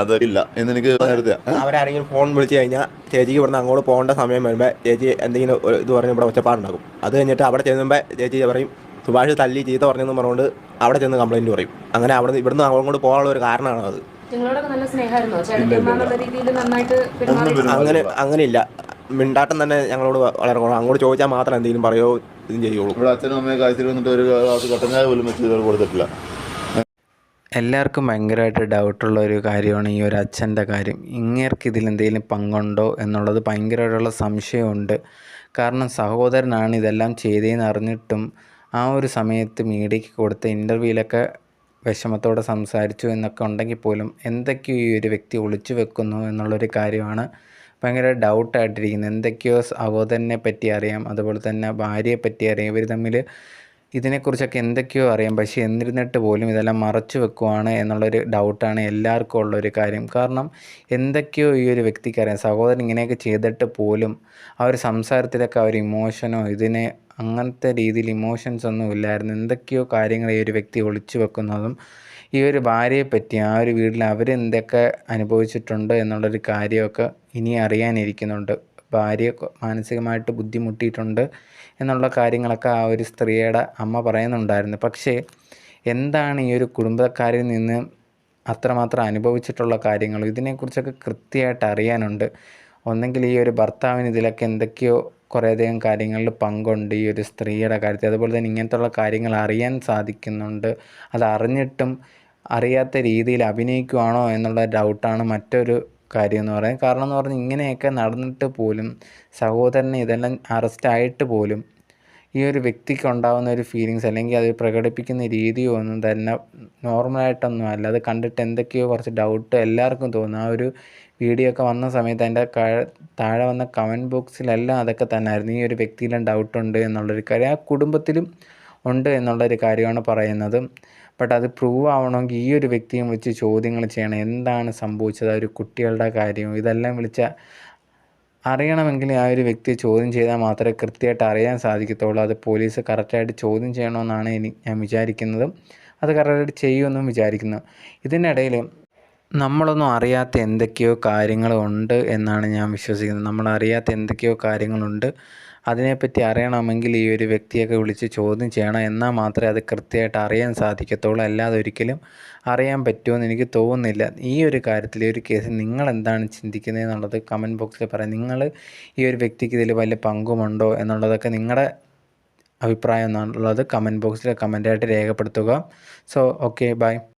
അതില്ല. എന്നെനിക്ക് അവരാരെങ്കിലും ഫോൺ വിളിച്ചു കഴിഞ്ഞാൽ ചേച്ചിക്ക് ഇവിടുന്ന് അങ്ങോട്ട് പോകേണ്ട സമയം വരുമ്പോൾ ചേച്ചി എന്തെങ്കിലും ഒരു ഇത് പറഞ്ഞ് ഇവിടെ ഒച്ചപ്പാടുണ്ടാക്കും. അത് കഴിഞ്ഞിട്ട് അവിടെ ചെല്ലുമ്പോൾ ചേച്ചി പറയും സുഭാഷ് തല്ലി ചീത്ത പറഞ്ഞെന്ന് പറഞ്ഞുകൊണ്ട് അവിടെ ചെന്ന് കംപ്ലൈന്റ് പറയും. അങ്ങനെ അവിടെ ഇവിടുന്ന് അങ്ങോട്ട് പോകാനുള്ള ഒരു കാരണമാണ് അത്. അങ്ങനെ അങ്ങനെയില്ല. മിണ്ടാട്ടം തന്നെ ഞങ്ങളോട് വളരെ കുറവാണ് അങ്ങോട്ട് ചോദിച്ചാൽ മാത്രം എന്തെങ്കിലും പറയോ ഇതും ചെയ്യുള്ളൂ. ഇവിടെ അച്ഛനും അമ്മയും കാഴ്ചയിൽ വന്നിട്ട് ഒരു കട്ടനായ പോലും വെച്ച് കൊടുത്തിട്ടില്ല. എല്ലാവർക്കും ഭയങ്കരമായിട്ട് ഡൗട്ടുള്ള ഒരു കാര്യമാണ് ഈ ഒരു അച്ഛന്റെ കാര്യം. ഇങ്ങേർക്ക് ഇതിൽ എന്തെങ്കിലും പങ്കുണ്ടോ എന്നുള്ളത് ഭയങ്കരമായിട്ടുള്ള സംശയമുണ്ട്. കാരണം സഹോദരനാണ് ഇതെല്ലാം ചെയ്തതെന്ന് അറിഞ്ഞിട്ടും ആ ഒരു സമയത്ത് മീഡിയയ്ക്ക് കൊടുത്ത ഇന്റർവ്യൂവിലൊക്കെ വിഷമത്തോടെ സംസാരിച്ചു എന്നൊക്കെ ഉണ്ടെങ്കിൽ പോലും എന്തൊക്കെയോ ഈ ഒരു വ്യക്തി ഒളിച്ചു വെക്കുന്നു എന്നുള്ളൊരു കാര്യമാണ് ഭയങ്കര ഡൗട്ടായിട്ടിരിക്കുന്നത്. എന്തൊക്കെയോ സഹോദരനെ പറ്റി അറിയാം അതുപോലെ തന്നെ ഭാര്യയെ പറ്റി അറിയാം. ഇവർ തമ്മിൽ ഇതിനെക്കുറിച്ചൊക്കെ എന്തൊക്കെയോ അറിയാം. പക്ഷേ എന്നിരുന്നിട്ട് പോലും ഇതെല്ലാം മറച്ചു വെക്കുവാണ് എന്നുള്ളൊരു ഡൗട്ടാണ് എല്ലാവർക്കും ഉള്ളൊരു കാര്യം. കാരണം എന്തൊക്കെയോ ഈ ഒരു വ്യക്തിക്ക് അറിയാം സഹോദരൻ ഇങ്ങനെയൊക്കെ ചെയ്തിട്ട് പോലും ആ ഒരു സംസാരത്തിലൊക്കെ ആ ഒരു ഇമോഷനോ ഇതിനെ അങ്ങനത്തെ രീതിയിൽ ഇമോഷൻസ് ഒന്നും ഇല്ലായിരുന്നു. എന്തൊക്കെയോ കാര്യങ്ങൾ ഈ ഒരു വ്യക്തി ഒളിച്ചു വെക്കുന്നതും ഈ ഒരു ഭാര്യയെ പറ്റി ആ ഒരു വീട്ടിൽ അവരെന്തൊക്കെ അനുഭവിച്ചിട്ടുണ്ട് എന്നുള്ളൊരു കാര്യമൊക്കെ ഇനി അറിയാനിരിക്കുന്നുണ്ട്. ഭാര്യ മാനസികമായിട്ട് ബുദ്ധിമുട്ടിയിട്ടുണ്ട് എന്നുള്ള കാര്യങ്ങളൊക്കെ ആ ഒരു സ്ത്രീയുടെ അമ്മ പറയുന്നുണ്ടായിരുന്നു. പക്ഷേ എന്താണ് ഈ ഒരു കുടുംബക്കാരിൽ നിന്ന് അത്രമാത്രം അനുഭവിച്ചിട്ടുള്ള കാര്യങ്ങൾ? ഇതിനെക്കുറിച്ചൊക്കെ കൃത്യമായിട്ട് അറിയാനുണ്ട്. ഒന്നെങ്കിൽ ഈ ഒരു ഭർത്താവിന് ഇതിലൊക്കെ എന്തൊക്കെയോ കുറേയധികം കാര്യങ്ങളിൽ പങ്കുണ്ട് ഈ ഒരു സ്ത്രീയുടെ കാര്യത്തിൽ. അതുപോലെ തന്നെ ഇങ്ങനത്തുള്ള കാര്യങ്ങൾ അറിയാൻ സാധിക്കുന്നുണ്ട്. അത് അറിഞ്ഞിട്ടും അറിയാത്ത രീതിയിൽ അഭിനയിക്കുവാണോ എന്നുള്ള ഡൗട്ടാണ് മറ്റൊരു കാര്യം എന്ന് പറയുന്നത് കാരണം എന്ന് പറഞ്ഞാൽ ഇങ്ങനെയൊക്കെ നടന്നിട്ട് പോലും സഹോദരനെ ഇതെല്ലാം അറസ്റ്റായിട്ട് പോലും ഈ ഒരു വ്യക്തിക്ക് ഉണ്ടാകുന്ന ഒരു ഫീലിങ്സ് അല്ലെങ്കിൽ അത് പ്രകടിപ്പിക്കുന്ന രീതിയോ ഒന്നും തന്നെ നോർമലായിട്ടൊന്നും അല്ല. അത് കണ്ടിട്ട് എന്തൊക്കെയോ കുറച്ച് ഡൗട്ട് എല്ലാവർക്കും തോന്നും. ആ ഒരു വീഡിയോ ഒക്കെ വന്ന സമയത്ത് അതിന്റെ താഴെ വന്ന കമന്റ് ബോക്സിലെല്ലാം അതൊക്കെ തന്നെയായിരുന്നു ഈ ഒരു വ്യക്തിയിലും ഡൗട്ടുണ്ട് എന്നുള്ളൊരു കാര്യം ആ കുടുംബത്തിലും ഉണ്ട് എന്നുള്ളൊരു കാര്യമാണ് പറയുന്നത്. ബട്ട് അത് പ്രൂവ് ആവണമെങ്കിൽ ഈ ഒരു വ്യക്തിയും വിളിച്ച് ചോദ്യങ്ങൾ ചെയ്യണം. എന്താണ് സംഭവിച്ചത്? ആ ഒരു കുട്ടികളുടെ കാര്യം. ഇതെല്ലാം വിളിച്ച അറിയണമെങ്കിൽ ആ ഒരു വ്യക്തിയെ ചോദ്യം ചെയ്താൽ മാത്രമേ കൃത്യമായിട്ട് അറിയാൻ സാധിക്കത്തുള്ളൂ. അത് പോലീസ് കറക്റ്റായിട്ട് ചോദ്യം ചെയ്യണമെന്നാണ് ഇനി ഞാൻ വിചാരിക്കുന്നത്. അത് കറക്റ്റായിട്ട് ചെയ്യുമെന്നും വിചാരിക്കുന്നു. ഇതിനിടയിൽ നമ്മളൊന്നും അറിയാത്ത എന്തൊക്കെയോ കാര്യങ്ങളുണ്ട് എന്നാണ് ഞാൻ വിശ്വസിക്കുന്നത്. നമ്മളറിയാത്ത എന്തൊക്കെയോ കാര്യങ്ങളുണ്ട്. അതിനെപ്പറ്റി അറിയണമെങ്കിൽ ഈ ഒരു വ്യക്തിയൊക്കെ വിളിച്ച് ചോദ്യം ചെയ്യണം. എന്നാൽ മാത്രമേ അത് കൃത്യമായിട്ട് അറിയാൻ സാധിക്കത്തുള്ളൂ. അല്ലാതെ ഒരിക്കലും അറിയാൻ പറ്റുമെന്ന് എനിക്ക് തോന്നുന്നില്ല. ഈ ഒരു കാര്യത്തിൽ ഈ ഒരു കേസിൽ നിങ്ങൾ എന്താണ് ചിന്തിക്കുന്നത് എന്നുള്ളത് കമന്റ് ബോക്സിൽ പറയാം. നിങ്ങൾ ഈ ഒരു വ്യക്തിക്ക് ഇതിൽ വലിയ പങ്കുമുണ്ടോ എന്നുള്ളതൊക്കെ നിങ്ങളുടെ അഭിപ്രായം എന്നുള്ളത് കമന്റ് ബോക്സിൽ കമന്റായിട്ട് രേഖപ്പെടുത്തുക. So okay bye